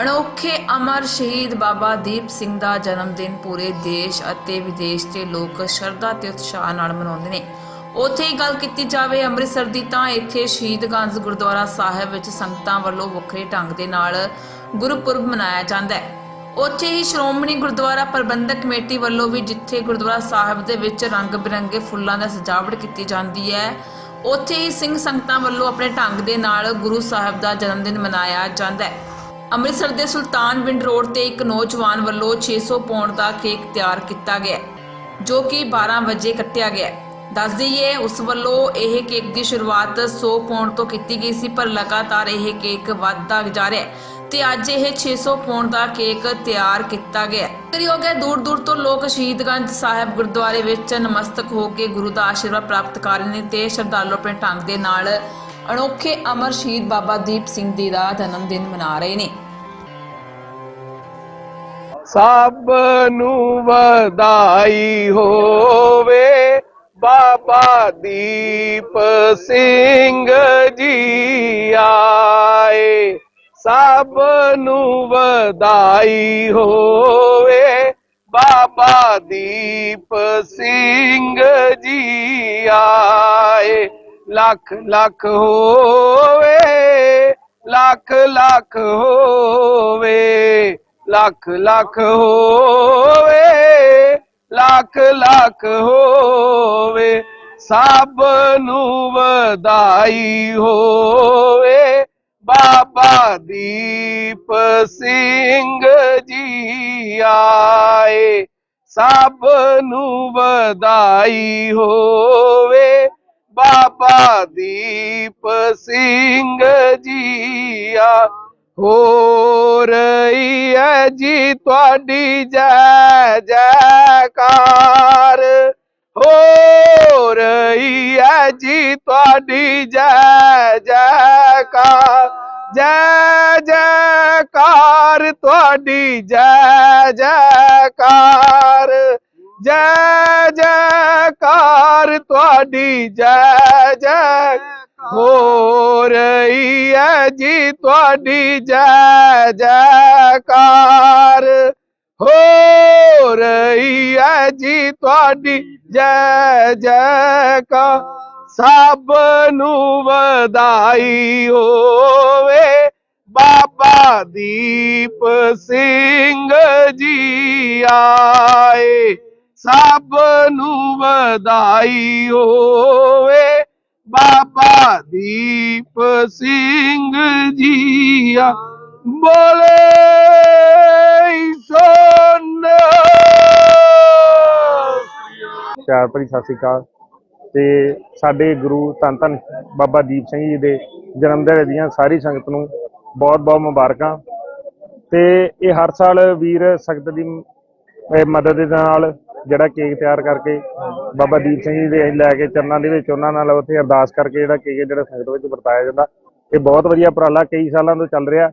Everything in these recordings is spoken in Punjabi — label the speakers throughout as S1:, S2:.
S1: ਅਨੋਖੇ ਅਮਰ ਸ਼ਹੀਦ ਬਾਬਾ ਦੀਪ ਸਿੰਘ ਦਾ ਜਨਮ ਦਿਨ ਪੂਰੇ ਦੇਸ਼ ਅਤੇ ਵਿਦੇਸ਼ ਦੇ ਲੋਕ ਸ਼ਰਧਾ ਤੇ ਉਤਸ਼ਾਹ ਨਾਲ ਮਨਾਉਂਦੇ ਨੇ। ਉੱਥੇ ਹੀ ਗੱਲ ਕੀਤੀ ਜਾਵੇ, ਅੰਮ੍ਰਿਤਸਰ ਦੀ ਤਾਂ ਇੱਥੇ ਸ਼ਹੀਦਗੰਜ ਗੁਰਦੁਆਰਾ ਸਾਹਿਬ ਵਿੱਚ ਸੰਗਤਾਂ ਵੱਲੋਂ ਵੱਖਰੇ ਢੰਗ ਦੇ ਨਾਲ ਗੁਰਪੁਰਬ ਮਨਾਇਆ ਜਾਂਦਾ ਹੈ। ਉੱਥੇ ਹੀ ਸ਼੍ਰੋਮਣੀ ਗੁਰਦੁਆਰਾ ਪ੍ਰਬੰਧਕ ਕਮੇਟੀ ਵੱਲੋਂ ਵੀ ਜਿੱਥੇ ਗੁਰਦੁਆਰਾ ਸਾਹਿਬ ਦੇ ਵਿੱਚ ਰੰਗ ਬਿਰੰਗੇ ਫੁੱਲਾਂ ਦਾ ਸਜਾਵਟ ਕੀਤੀ ਜਾਂਦੀ ਹੈ, ਉੱਥੇ ਹੀ ਸਿੰਘ ਸੰਗਤਾਂ ਵੱਲੋਂ ਆਪਣੇ ਢੰਗ ਦੇ ਨਾਲ ਗੁਰੂ ਸਾਹਿਬ ਦਾ ਜਨਮ ਦਿਨ ਮਨਾਇਆ ਜਾਂਦਾ ਹੈ। ਅੰਮ੍ਰਿਤਸਰ ਦੇ ਸੁਲਤਾਨ ਸੁਲਤਾਨਵਿੰਡ ਰੋਡ ਤੇ ਇੱਕ ਨੌਜਵਾਨ ਵੱਲੋਂ 600 ਪੌਂਡ ਦਾ ਕੇਕ ਤਿਆਰ ਕੀਤਾ ਗਿਆ, ਜੋ ਕਿ 12 ਵਜੇ ਕੱਟਿਆ ਗਿਆ। ਦੱਸ ਦਈਏ, ਉਸ ਵੱਲੋਂ ਇਹ ਕੇਕ ਦੀ ਸ਼ੁਰੂਆਤ 100 ਪੌਂਡ ਤੋਂ ਕੀਤੀ ਗਈ ਸੀ, ਪਰ ਲਗਾਤਾਰ ਇਹ ਕੇਕ ਵੱਧਦਾ ਜਾ ਰਿਹਾ ਹੈ ਤੇ ਅੱਜ ਇਹ 600 ਪੌਂਡ ਦਾ ਕੇਕ ਤਿਆਰ ਕੀਤਾ ਗਿਆ ਕਰਿਓਗ ਹੈ ਦੂਰ ਦੂਰ ਤੋਂ ਲੋਕ ਸ਼ਹੀਦਗੰਜ ਸਾਹਿਬ ਗੁਰਦੁਆਰੇ ਵਿੱਚ ਨਮਸਤਕ ਹੋ ਕੇ ਗੁਰੂ ਦਾ ਆਸ਼ੀਰਵਾਦ ਪ੍ਰਾਪਤ ਕਰ ਰਹੇ ਨੇ ਤੇ ਸ਼ਰਧਾਲੂ ਆਪਣੇ ਢੰਗ ਦੇ ਨਾਲ ਅਨੋਖੇ ਅਮਰ ਸ਼ਹੀਦ ਬਾਬਾ ਦੀਪ ਸਿੰਘ ਜੀ ਦਾ ਜਨਮ ਦਿਨ ਮਨਾ ਰਹੇ ਨੇ।
S2: ਸਭ ਨੂੰ ਵਧਾਈ ਹੋਵੇ ਬਾਬਾ ਦੀਪ ਸਿੰਘ ਜੀ ਆਏ। ਸਭ ਨੂੰ ਵਧਾਈ ਹੋਵੇ ਬਾਬਾ ਦੀਪ ਸਿੰਘ ਜੀ ਆਏ। ਲੱਖ ਲੱਖ ਹੋਵੇ, ਲੱਖ ਲੱਖ ਹੋਵੇ। ਲੱਖ ਲੱਖ ਹੋਵੇ, ਲੱਖ ਲੱਖ ਹੋਵੇ, ਸਭ ਨੂੰ ਵਧਾਈ ਹੋਵੇ। ਬਾਬਾ ਦੀਪ ਸਿੰਘ ਜੀ ਆਏ, ਸਭ ਨੂੰ ਵਧਾਈ ਹੋਵੇ। ਬਾਬਾ ਦੀਪ ਸਿੰਘ ਜੀ ਆ ਹੋ ਰਹੀ ਹੈ ਜੀ ਤੁਹਾਡੀ ਜੈ ਜੈਕਾਰ। ਹੋ ਰਹੀ ਹੈ ਜੀ ਤੁਹਾਡੀ ਜੈ ਜੈਕਾਰ। ਜੈ ਜੈਕਾਰ, ਤੁਹਾਡੀ ਜੈ ਜੈਕਾਰ। ਜੈ ਜੈਕਾਰ, ਤੁਹਾਡੀ ਜੈ ਜੈ ਹੋ ਰਹੀ ਹੈ ਜੀ ਤੁਹਾਡੀ ਜੈ ਜੈਕਾਰ। ਹੋ ਰਹੀ ਹੈ ਜੀ ਤੁਹਾਡੀ ਜੈ ਜੈਕਾਰ। ਸਭ ਨੂੰ ਵਧਾਈ ਹੋਵੇ ਬਾਬਾ ਦੀਪ ਸਿੰਘ ਜੀ ਆਏ। ਸਭ ਨੂੰ ਵਧਾਈ ਹੋਵੇ ਬਾਬਾ ਦੀਪ ਸਿੰਘ ਜੀ ਬੋਲੇ ਸੋਨ।
S3: ਪਿਆਰ ਭਰੀ ਸਤਿ ਸ੍ਰੀ ਅਕਾਲ। ਤੇ ਸਾਡੇ ਗੁਰੂ ਧੰਨ ਧੰਨ ਬਾਬਾ ਦੀਪ ਸਿੰਘ ਜੀ ਦੇ ਜਨਮ ਦਿਹਾੜੇ ਦੀਆਂ ਸਾਰੀ ਸੰਗਤ ਨੂੰ ਬਹੁਤ ਬਹੁਤ ਮੁਬਾਰਕਾਂ। ਤੇ ਇਹ ਹਰ ਸਾਲ ਵੀਰ ਸੰਗਤ ਦੀ ਮਦਦ ਦੇ ਨਾਲ ਜਿਹੜਾ ਕੇਕ ਤਿਆਰ ਕਰਕੇ ਬਾਬਾ ਦੀਪ ਸਿੰਘ ਜੀ ਦੇ ਲੈ ਕੇ ਚਰਨਾਂ ਦੇ ਵਿੱਚ ਉਹਨਾਂ ਨਾਲ ਉੱਥੇ ਅਰਦਾਸ ਕਰਕੇ ਜਿਹੜਾ ਕੇਕ ਜਿਹੜਾ ਸੰਗਤ ਵਿੱਚ ਵਰਤਾਇਆ ਜਾਂਦਾ। ਇਹ ਬਹੁਤ ਵਧੀਆ ਉਪਰਾਲਾ ਕਈ ਸਾਲਾਂ ਤੋਂ ਚੱਲ ਰਿਹਾ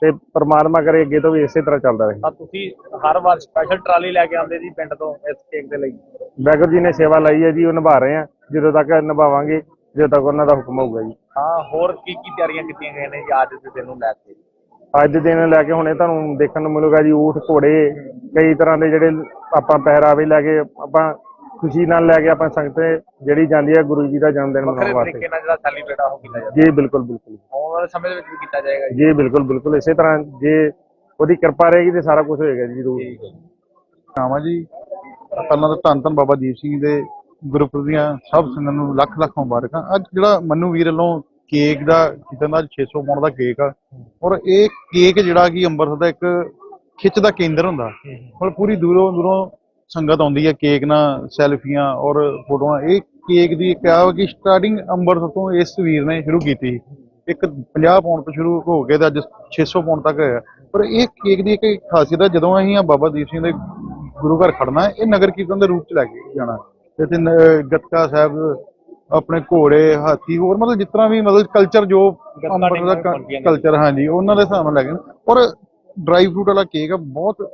S3: ਤੇ ਪ੍ਰਮਾਤਮਾ ਕਰੇ ਅੱਗੇ ਤੋਂ ਵੀ ਇਸੇ ਤਰ੍ਹਾਂ ਚੱਲਦਾ ਰਹੇ।
S4: ਤਾਂ ਤੁਸੀਂ ਹਰ ਵਾਰ ਸਪੈਸ਼ਲ ਟਰਾਲੀ ਲੈ ਕੇ ਆਉਂਦੇ ਜੀ ਪਿੰਡ ਤੋਂ ਇਸ ਕੇਕ ਦੇ ਲਈ?
S3: ਵਾਹਿਗੁਰੂ ਜੀ ਨੇ ਸੇਵਾ ਲਈ ਹੈ ਜੀ ਉਹ ਨਿਭਾ ਰਹੇ ਆ ਜਦੋਂ ਤੱਕ ਨਿਭਾਵਾਂਗੇ ਜਦੋਂ ਤੱਕ ਉਹਨਾਂ ਦਾ ਹੁਕਮ ਹੋਊਗਾ ਜੀ।
S4: ਹਾਂ ਹੋਰ ਕੀ ਕੀ ਤਿਆਰੀਆਂ ਕੀਤੀਆਂ ਗਈਆਂ ਨੇ ਜੀ ਅੱਜ ਦੇ ਦਿਨ ਨੂੰ ਲੈ ਕੇ?
S3: ਅੱਜ ਦੇ ਦਿਨ ਲੈ ਕੇ ਹੁਣੇ ਤੁਹਾਨੂੰ ਦੇਖਣ ਨੂੰ ਮਿਲੂਗਾ ਜੀ ਊਠ ਘੋੜੇ ਕਈ ਤਰ੍ਹਾਂ ਦੇ ਜਿਹੜੇ ਆਪਾਂ ਪਹਿਰਾਵੇ ਲੈ ਕੇ ਆਪਾਂ ਖੁਸ਼ੀ ਨਾਲ ਲੈ ਕੇ ਆਪਾਂ ਸੰਗਤ ਜਿਹੜੀ ਜਾਂਦੀ ਹੈ ਗੁਰੂ ਜੀ ਦਾ ਜਨਮ ਦਿਨ ਮਨਾਉਣ
S4: ਤਰੀਕੇ
S3: ਵਾਸਤੇ।
S4: ਨਾਲ ਜਿਹੜਾ ਸੈਲੀਬ੍ਰੇਟ ਆ ਉਹ ਕੀਤਾ ਜਾਵੇ।
S3: ਜੀ ਬਿਲਕੁਲ ਬਿਲਕੁਲ।
S4: ਆਉਣ ਵਾਲੇ ਸਮੇਂ ਦੇ ਵਿੱਚ ਵੀ ਕੀਤਾ ਜਾਏਗਾ ਜੀ।
S3: ਜੀ ਬਿਲਕੁਲ ਬਿਲਕੁਲ। ਇਸੇ ਤਰ੍ਹਾਂ ਜੇ ਉਹਦੀ ਕਿਰਪਾ ਰਹੇਗੀ ਤੇ ਸਾਰਾ ਕੁਝ ਹੋਏਗਾ ਜੀ ਜ਼ਰੂਰ।
S5: ਨਾਮ ਜੀ ਪਹਿਲਾਂ ਤਾਂ ਧੰਨ ਧੰਨ ਬਾਬਾ ਦੀਪ ਸਿੰਘ ਦੇ ਗੁਰਪੁਰਬ ਦੀਆਂ ਸਭ ਸੰਗਤ ਨੂੰ ਲੱਖ ਲੱਖ ਮੁਬਾਰਕਾਂ। ਅੱਜ ਜਿਹੜਾ ਮੰਨੂ ਵੀਰ ਵੱਲੋਂ ਕੇਕ ਦਾ ਕੀਤਾ ਨਾ 600 ਪੌਂਡ ਦਾ ਕੇਕ ਆ। ਔਰ ਇਹ ਕੇਕ ਜਿਹੜਾ ਕਿ ਅੰਮ੍ਰਿਤਸਰ ਦਾ ਇੱਕ ਖਿੱਚ ਦਾ ਕੇਂਦਰ ਹੁੰਦਾ। ਔਰ ਪੂਰੀ ਦੂਰੋਂ ਦੂਰੋਂ ਸੰਗਤ ਆਉਂਦੀ ਹੈ ਕੇਕ ਨਾਲ, ਸੈਲਫੀਆਂ ਔਰ ਫੋਟੋਆਂ। ਇਹ ਕੇਕ ਦੀ ਕਿਹਾ ਕਿ ਸਟਾਰਟਿੰਗ ਅੰਮ੍ਰਿਤਸਰ ਤੋਂ ਇਸ ਵੀਰ ਨੇ ਸ਼ੁਰੂ ਕੀਤੀ। ਇੱਕ 50 ਪੌਂਡ ਤੋਂ ਸ਼ੁਰੂ ਹੋ ਕੇ ਤੇ ਅੱਜ 600 ਪੌਂਡ ਤੱਕ ਹੋਇਆ। ਪਰ ਇਹ ਕੇਕ ਦੀ ਇੱਕ ਖਾਸੀਅਤ ਹੈ, ਜਦੋਂ ਅਸੀਂ ਆ ਬਾਬਾ ਦੀਪ ਸਿੰਘ ਦੇ ਗੁਰੂ ਘਰ ਖੜਨਾ ਇਹ ਨਗਰ ਕੀਰਤਨ ਦੇ ਰੂਪ ਚ ਲੈ ਕੇ ਜਾਣਾ ਤੇ ਇੱਥੇ ਗੱਤਕਾ ਸਾਹਿਬ ਆਪਣੇ ਘੋੜੇ ਹਾਥੀ ਹੋਰ ਮਤਲਬ ਜਿਸ ਤਰ੍ਹਾਂ ਵੀ ਮਤਲਬ ਕਲਚਰ ਜੋ ਅੰਮ੍ਰਿਤਸਰ ਦਾ ਕਲਚਰ ਹਾਂਜੀ ਉਹਨਾਂ ਦੇ ਹਿਸਾਬ ਨਾਲ ਲੱਗਣ ਔਰ ਡਰਾਈ ਫਰੂਟ ਵਾਲਾ ਕੇਕ ਬਹੁਤ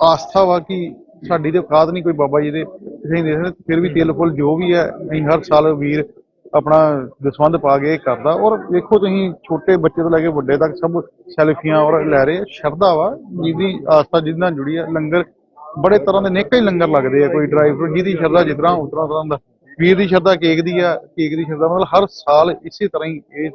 S5: ਆਸਥਾ ਵਾ ਕਿ ਸਾਡੀ ਤੇ ਔਕਾਤ ਨਹੀਂ ਕੋਈ ਬਾਬਾ ਜੀ ਦੇ ਤੁਸੀਂ ਦੇਖਦੇ ਫਿਰ ਵੀ ਦਿਲ ਫੁੱਲ ਜੋ ਵੀ ਹੈ ਅਸੀਂ ਹਰ ਸਾਲ ਵੀਰ ਆਪਣਾ ਦਸਵੰਦ ਪਾ ਕੇ ਕਰਦਾ। ਔਰ ਵੇਖੋ ਤੁਸੀਂ ਛੋਟੇ ਬੱਚੇ ਤੋਂ ਲੈ ਕੇ ਵੱਡੇ ਤੱਕ ਸਭ ਸੈਲਫੀਆਂ ਔਰ ਲੈ ਰਹੇ ਸ਼ਰਧਾ ਵਾ ਜਿਹਦੀ ਆਸਥਾ ਜਿਹਦੇ ਨਾਲ ਜੁੜੀ ਹੈ ਲੰਗਰ ਬੜੇ ਤਰ੍ਹਾਂ ਦੇ ਨੇਕਾਂ ਹੀ ਲੰਗਰ ਲੱਗਦੇ ਆ ਕੋਈ ਡਰਾਈ ਫਰੂਟ ਜਿਹਦੀ ਸ਼ਰਧਾ ਜਿਸ ਤਰ੍ਹਾਂ ਉਸ ਤਰ੍ਹਾਂ ਦਾ। ਵੀਰ ਦੀ ਸ਼ਰਧਾ ਕੇਕ ਦੀ ਆ, ਕੇਕ ਦੀ ਸ਼ਰਧਾ, ਮਤਲਬ ਹਰ ਸਾਲ ਇਸੇ ਤਰ੍ਹਾਂ ਹੀ ਇਹ